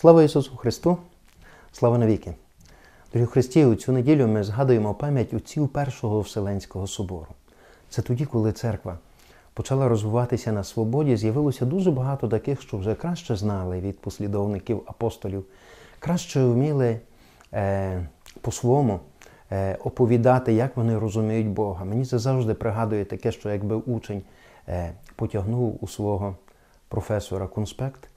Слава Ісусу Христу! Слава навіки! Дорогі Христі, у цю неділю ми згадуємо пам'ять отців Першого Вселенського собору. Це тоді, коли церква почала розвиватися на свободі, з'явилося дуже багато таких, що вже краще знали від послідовників апостолів, краще вміли е, по-своєму е, оповідати, як вони розуміють Бога. Мені це завжди пригадує таке, що якби учень е, потягнув у свого професора конспект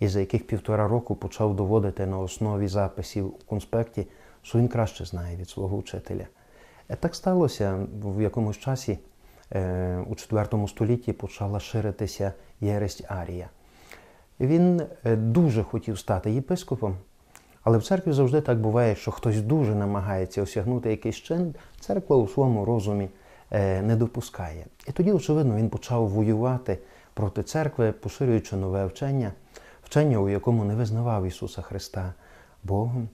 і за яких півтора року почав доводити на основі записів у конспекті, що він краще знає від свого вчителя. Е, Так сталося в якомусь часі е, у IV столітті почала ширитися єресть Арія. Він е, дуже хотів стати єпископом, але в церкві завжди так буває, що хтось дуже намагається осягнути якийсь чин, церква у своєму розумі не допускає. І тоді, очевидно, він почав воювати проти церкви, поширюючи нове вчення, вчення, у якому не визнавав Ісуса Христа Богом.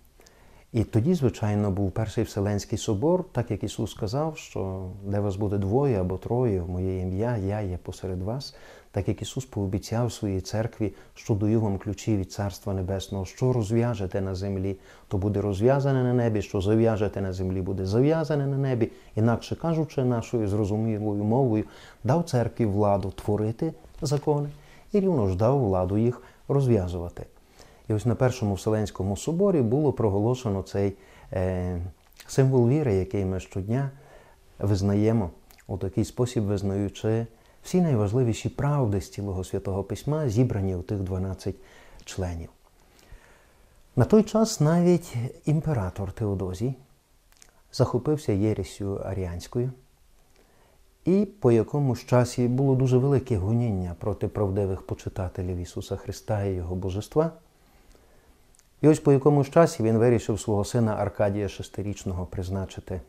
І тоді, звичайно, був перший Вселенський собор, так як Ісус сказав, що де вас буде двоє або троє моє ім'я, я є посеред вас, так як Ісус пообіцяв своїй церкві, що даю вам ключі від Царства Небесного, що розв'яжете на землі, то буде розв'язане на небі, що зав'яжете на землі, буде зав'язане на небі, інакше кажучи, нашою зрозумілою мовою, дав церкві владу творити закони і рівно ж дав владу їх розв'язувати. І ось на Першому Вселенському соборі було проголошено цей е, символ віри, який ми щодня визнаємо у такий спосіб, визнаючи всі найважливіші правди з цілого Святого Письма, зібрані у тих 12 членів. На той час навіть імператор Теодозій захопився єресю аріанською, і по якомусь часі було дуже велике гоніння проти правдивих почитателів Ісуса Христа і Його Божества. І ось по якомусь часі він вирішив свого сина Аркадія шестирічного призначити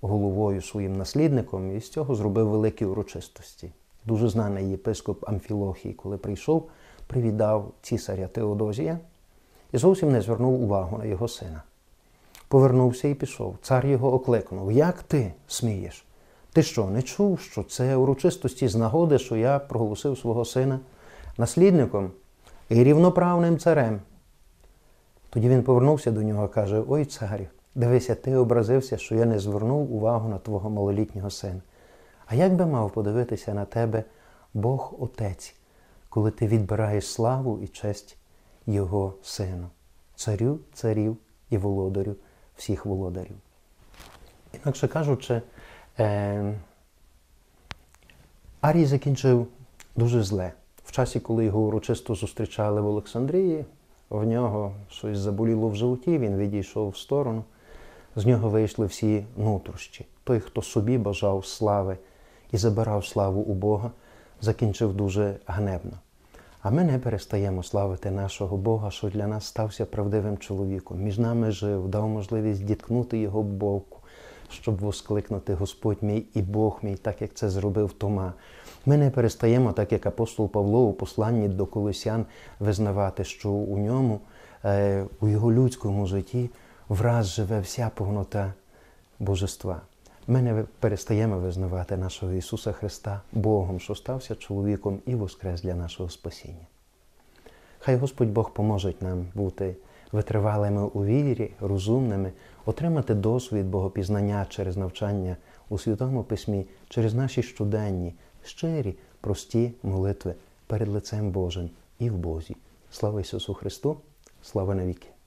головою своїм наслідником, і з цього зробив великі урочистості. Дуже знаний єпископ Амфілохій, коли прийшов, привідав цісаря Теодозія і зовсім не звернув увагу на його сина. Повернувся і пішов. Цар його окликнув: Як ти смієш? Ти що, не чув, що це урочистості з нагоди, що я проголосив свого сина наслідником і рівноправним царем? Тоді він повернувся до нього і каже: Ой, царю, дивися, ти образився, що я не звернув увагу на твого малолітнього сина. А як би мав подивитися на тебе Бог Отець, коли ти відбираєш славу і честь Його сину, царю, царів і володарю всіх володарів? Інакше кажучи, Арій закінчив дуже зле. В часі, коли його урочисто зустрічали в Олександрії, в нього щось заболіло в животі, він відійшов в сторону. З нього вийшли всі нутрощі. Той, хто собі бажав слави і забирав славу у Бога, закінчив дуже гнебно. А ми не перестаємо славити нашого Бога, що для нас стався правдивим чоловіком. Між нами жив, дав можливість діткнути його боку, щоб воскликнути Господь мій і Бог мій, так як це зробив Тома. Ми не перестаємо, так як апостол Павло у посланні до Колосян, визнавати, що у ньому, у його людському житті, враз живе вся повнота Божества. Ми не перестаємо визнавати нашого Ісуса Христа Богом, що стався чоловіком і воскрес для нашого спасіння. Хай Господь Бог поможе нам бути витривалими у вірі, розумними, отримати досвід Богопізнання через навчання у Святому Письмі, через наші щоденні, щирі, прості молитви перед лицем Божим і в Бозі. Слава Ісусу Христу! Слава навіки!